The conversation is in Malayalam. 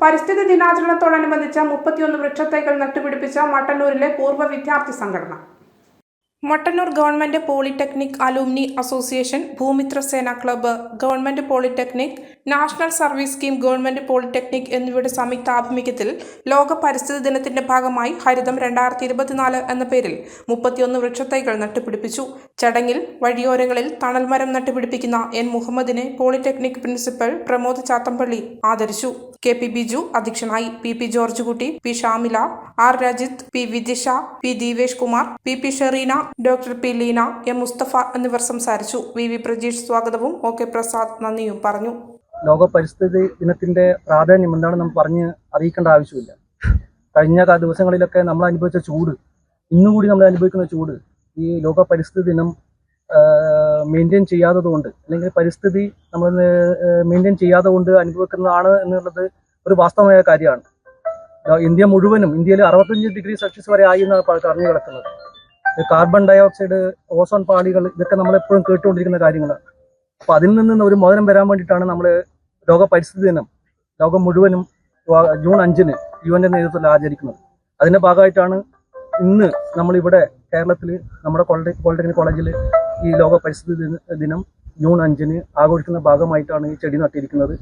പരിസ്ഥിതി ദിനാചരണത്തോടനുബന്ധിച്ച് മുപ്പത്തിയൊന്ന് വൃക്ഷത്തൈകൾ നട്ടുപിടിപ്പിച്ച മട്ടന്നൂരിലെ പൂർവ വിദ്യാർത്ഥി സംഘടന. Mattannur government polytechnic alumni association Bhoomithra Sena club government polytechnic national service scheme government polytechnic എന്നിവയുടെ സംയുക്ത ആഭിമുഖ്യത്തിൽ ലോക പരിസ്ഥിതി ദിനത്തിന്റെ ഭാഗമായി ഹരിതം രണ്ടായിരത്തി ഇരുപത്തിനാല് എന്ന പേരിൽ മുപ്പത്തിയൊന്ന് വൃക്ഷത്തൈകൾ നട്ടുപിടിപ്പിച്ചു. ചടങ്ങിൽ വഴിയോരങ്ങളിൽ തണൽമരം നട്ടുപിടിപ്പിക്കുന്ന എൻ മുഹമ്മദിനെ പോളിടെക്നിക് പ്രിൻസിപ്പൽ പ്രമോദ് ചാത്തമ്പള്ളി ആദരിച്ചു. കെ പി ബിജു അധ്യക്ഷനായി P P George Kutty P Shamila R Rajith P Vidisha P Deevesh Kumar P P Shereena doctor P Leena M Mustafa എന്നിവർ സംസാരിച്ചു. വി വി പ്രജീഷ് സ്വാഗതവും ഒ കെ പ്രസാദ് നന്ദിയും പറഞ്ഞു. ലോക പരിസ്ഥിതി ദിനത്തിന്റെ പ്രാധാന്യം എന്താണെന്ന് നമ്മൾ പറഞ്ഞ് അറിയിക്കേണ്ട ആവശ്യമില്ല. കഴിഞ്ഞ ദിവസങ്ങളിലൊക്കെ നമ്മൾ അനുഭവിച്ച ചൂട് ഇന്നും കൂടി നമ്മൾ അനുഭവിക്കുന്ന ചൂട് ഈ ലോക പരിസ്ഥിതി ദിനം മെയിന്റെയിൻ ചെയ്യാത്തത് കൊണ്ട് അല്ലെങ്കിൽ പരിസ്ഥിതി നമ്മൾ മെയിന്റെയിൻ ചെയ്യാതെ കൊണ്ട് അനുഭവിക്കുന്നതാണ് എന്നുള്ളത് ഒരു വാസ്തവമായ കാര്യമാണ്. ഇന്ത്യ മുഴുവനും ഇന്ത്യയിൽ അറുപത്തഞ്ച് ഡിഗ്രി സെൽഷ്യസ് വരെ ആയി എന്നാണ് പറഞ്ഞു കിടക്കുന്നത്. കാർബൺ ഡൈ ഓക്സൈഡ് ഓസോൺ പാളികൾ ഇതൊക്കെ നമ്മൾ എപ്പോഴും കേട്ടുകൊണ്ടിരിക്കുന്ന കാര്യങ്ങളാണ്. അപ്പൊ അതിൽ നിന്ന് ഒരു മോചനം വരാൻ വേണ്ടിയിട്ടാണ് നമ്മൾ ലോക പരിസ്ഥിതി ദിനം ലോകം മുഴുവനും ജൂൺ അഞ്ചിന് യു എന്റെ നേതൃത്വത്തിൽ ആചരിക്കുന്നത്. അതിന്റെ ഭാഗമായിട്ടാണ് ഇന്ന് നമ്മളിവിടെ കേരളത്തിൽ നമ്മുടെ പോളിടെക്നിക് കോളേജിൽ ഈ ലോക പരിസ്ഥിതി ദിനം ജൂൺ അഞ്ചിന് ആഘോഷിക്കുന്ന ഭാഗമായിട്ടാണ് ഈ ചെടി നട്ടിരിക്കുന്നത്.